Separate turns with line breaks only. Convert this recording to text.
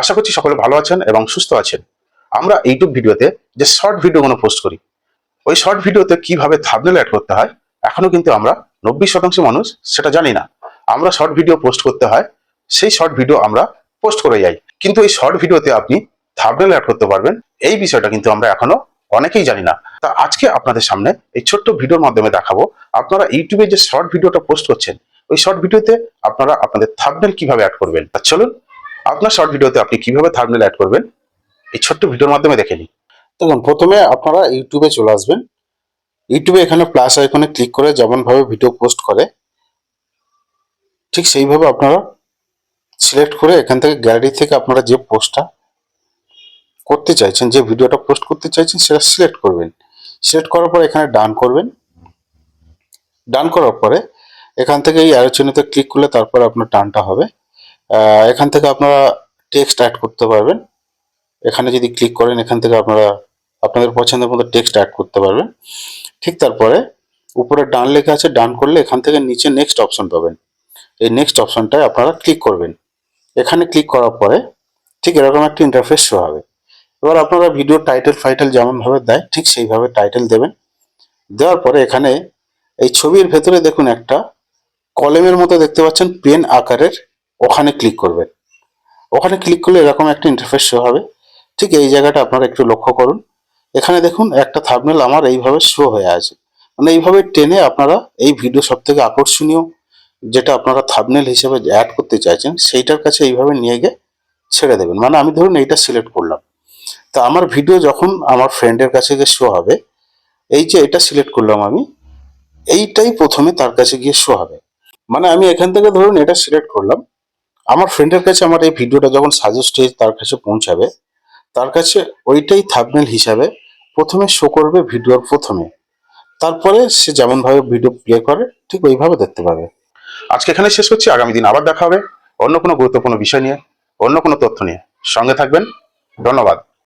আশা করছি সকলে ভালো আছেন এবং সুস্থ আছেন। আমরা ইউটিউব ভিডিওতে যে শর্ট ভিডিওগুলো পোস্ট করি, ওই শর্ট ভিডিওতে কীভাবে থাবনেল অ্যাড করতে হয় এখনও কিন্তু আমরা নব্বই শতাংশ মানুষ সেটা জানি না। আমরা শর্ট ভিডিও পোস্ট করতে হয়, সেই শর্ট ভিডিও আমরা পোস্ট করে যাই। কিন্তু এই শর্ট ভিডিওতে আপনি থাবনেল অ্যাড করতে পারবেন, এই বিষয়টা কিন্তু আমরা এখনও অনেকেই জানি না। তা আজকে আপনাদের সামনে এই ছোট্ট ভিডিওর মাধ্যমে দেখাবো, আপনারা ইউটিউবে যে শর্ট ভিডিওটা পোস্ট করছেন, ওই শর্ট ভিডিওতে আপনারা আপনাদের থাবনেল কীভাবে অ্যাড করবেন। তা চলুন আপনার শর্ট ভিডিওতে আপনি কীভাবে থাবনেল অ্যাড করবেন? এই ছোট্ট ভিডিওর মাধ্যমে দেখে নিন।
দেখুন, প্রথমে আপনারা ইউটিউবে চলে আসবেন। ইউটিউবে এখানে প্লাস আইকনে ক্লিক করে যেমনভাবে ভিডিও পোস্ট করে, ঠিক সেইভাবে আপনারা সিলেক্ট করে এখান থেকে গ্যালারি থেকে আপনারা যে পোস্টটা করতে চাইছেন, যে ভিডিওটা পোস্ট করতে চাইছেন, সেটা সিলেক্ট করবেন। সিলেক্ট করার পর এখানে ডান করবেন। ডান করার পরে এখান থেকে এই আলোচনাতে ক্লিক করলে তারপর আপনার টানটা হবে। এখান থেকে আপনারা টেক্সট অ্যাড করতে পারবেন। এখানে যদি ক্লিক করেন, এখান থেকে আপনারা আপনাদের পছন্দের মতো টেক্সট অ্যাড করতে পারবেন। ঠিক তারপরে উপরে ডান লেখা আছে ডান করলে এখান থেকে নিচে নেক্সট অপশন পাবেন। এই নেক্সট অপশনটায় আপনারা ক্লিক করবেন। এখানে ক্লিক করার পরে ঠিক এরকম একটা ইন্টারফেস শো হবে। এবার আপনারা ভিডিও টাইটেল ফাইটেল যেমনভাবে দেয়, ঠিক সেইভাবে টাইটেল দেবেন। দেওয়ার পরে এখানে এই ছবির ভেতরে দেখুন একটা কলমের মতো দেখতে পাচ্ছেন, পেন আকারের ওখানে ক্লিক করবেন ওখানে ক্লিক করলে এরকম একটা ইন্টারফেস শো হবে। ঠিক এই জায়গাটা আপনারা একটু লক্ষ্য করুন। এখানে দেখুন একটা থাবনেল আমার এইভাবে শো হয়ে আছে। মানে এইভাবে টেনে আপনারা এই ভিডিও সব থেকে আকর্ষণীয় যেটা আপনারা থাবনেল হিসেবে অ্যাড করতে চাইছেন, সেইটার কাছে এইভাবে নিয়ে গিয়ে ছেড়ে দেবেন। মানে আমি ধরুন এইটা সিলেক্ট করলাম। তা আমার ভিডিও যখন আমার ফ্রেন্ডের কাছে গিয়ে শো হবে, এই যে এটা সিলেক্ট করলাম আমি, এইটাই প্রথমে তার কাছে গিয়ে শো হবে। মানে আমি এখান থেকে ধরুন এটা সিলেক্ট করলাম। আমার ফ্রেন্ডের কাছে আমার এই ভিডিওটা যখন সাজেস্ট হয়ে তার কাছে পৌঁছাবে, তার কাছে ওইটাই থাবনেল হিসাবে প্রথমে শো করবে ভিডিওর প্রথমে। তারপরে সে যেমনভাবে ভিডিও প্লে করে, ঠিক ওইভাবে দেখতে পাবে।
আজকে এখানে শেষ করছি, আগামী দিন আবার দেখা হবে অন্য কোনো গুরুত্বপূর্ণ বিষয় নিয়ে, অন্য কোনো তথ্য নিয়ে। সঙ্গে থাকবেন, ধন্যবাদ।